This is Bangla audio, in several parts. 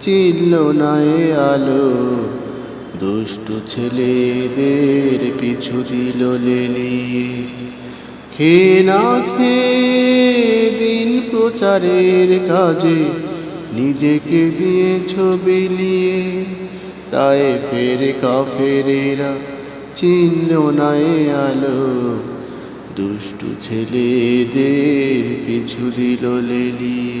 চিনল না এ আলো। দুষ্টু ছেলেদের পিছু দিল লেলিয়ে খে না খে দিন প্রচারের কাজে। নিজেকে দিয়ে ছবি নিয়ে তাই ফের কাফেরেরা চিনল না এ আলো। দুষ্টু ছেলেদের পিছু দিল লেলিয়ে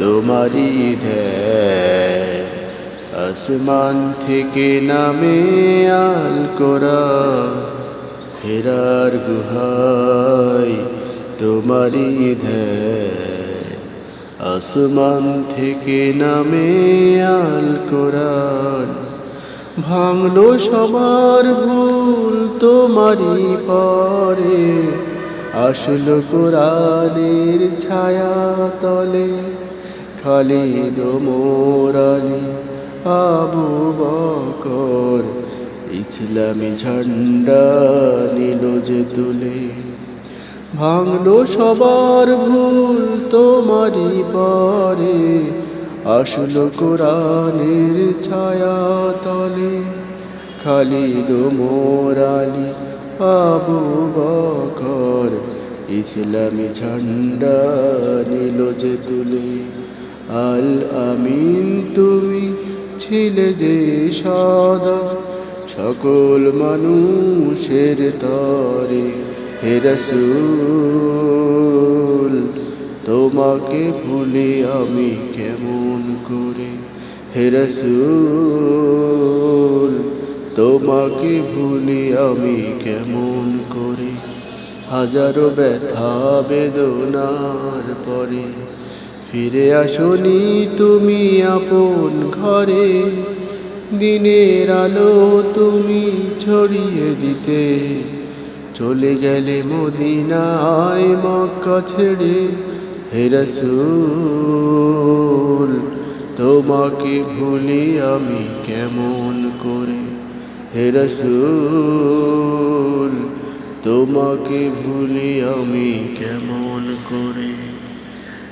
তোমারই ধ্যান। আসমান থেকে নামে আল কোরা, হেরার গুহাই তোমারই ধ্যান। আসমান থেকে নামে আল কোরআন, ভাঙলো সবার ভুল তোমারই পরে, আসলো কোরআনের ছায়া তলে। খালিদ মোরালি আবু বকর ইসলামী ঝান্ডা নিল যে তুলে। ভাঙলো সবার ভুল তোমারই পরে, আসলো কোরআনের ছায়া তলে খালিদ মোরালি আবু বকর ইসলামী ঝান্ডা নিল যে তুলে। আল আমিন, তুমি ছিলে যে সদা, সকল মানুষের তরে, হে রাসূল, তোমাকে ভুলে আমি কেমন করে? হে রাসূল, তোমাকে ভুলে আমি কেমন করে? হাজারো ব্যথা বেদনার পরে ফিরে আসনি তুমি আপন ঘরে। দিনের আলো তুমি ছড়িয়ে দিতে। চলে গেলে মদিনায় মক্কা ছেড়ে হে রাসূল, তোমাকে ভুলি আমি কেমন করে? হে রাসূল, তোমাকে ভুলি আমি কেমন করে?